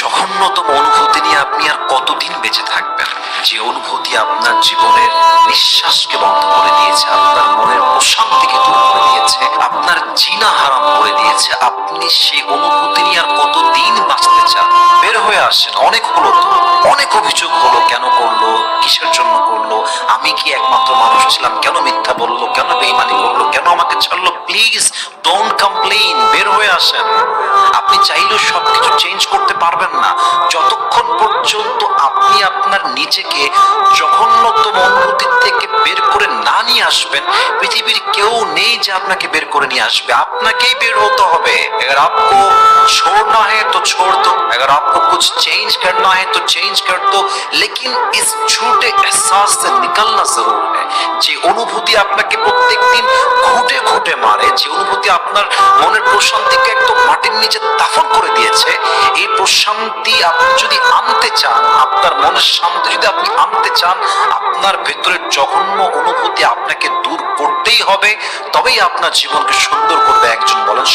জঘন্যতম অনুভূতি নিয়ে আপনি আর কতদিন বেঁচে থাকবেন? যে অনুভূতি আপনার জীবনের নিঃশ্বাসকে বন্ধ করে দিয়েছে, আপনার মনের প্রশান্তিকে দূর করে দিয়েছে, আপনার জিনা হারাম করে দিয়েছে, আপনি সেই অনুভূতি নিয়ে আর কতদিন বাঁচতে চান? বের হয়ে আসেন, অনেক হলো তো, অনেক অভিযোগ হলো, কেন করল, কিসের জন্য করল, আমি কি একমাত্র মানুষ ছিলাম, কেন মিথ্যা বলল, কেন বেইমানি করল, কেন আমাকে ছাড়লো, প্লিজ ডোন্ট কমপ্লেইন বের হয়ে আসেন। আপনি চাইলেও সবকিছু চেঞ্জ করতে পারবেন না যতক্ষণ পর্যন্ত আপনি আপনার নিজেকে জঘন্যতম অনুভূতি থেকে বের করে না নিয়ে আসবেন পৃথিবীর কেউ নেই যে আপনাকে বের করে নিয়ে আসবে আপনাকেই বের হতে হবে अगर आपको छोड़ना है तो छोड़ दो अगर आपको कुछ चेंज करना है तो चेंज कर दो लेकिन इस झूठे एहसास से निकलना जरूर है যে অনুভূতি আপনাকে প্রত্যেকদিন ঘুটে ঘুটে মারে যে অনুভূতি আপনার মনের প্রশান্তিকে একদম মাটির নিচে দাফন করে দিয়েছে প্রশান্তি আপনি যদি আনতে চান, আপনার মনের শান্তি যদি আপনি আনতে চান, আপনার ভেতরের জঘন্য অনুভূতি আপনাকে দূর করতেই হবে। তবেই আপনার জীবনকে সুন্দর করবে। একজন বলেন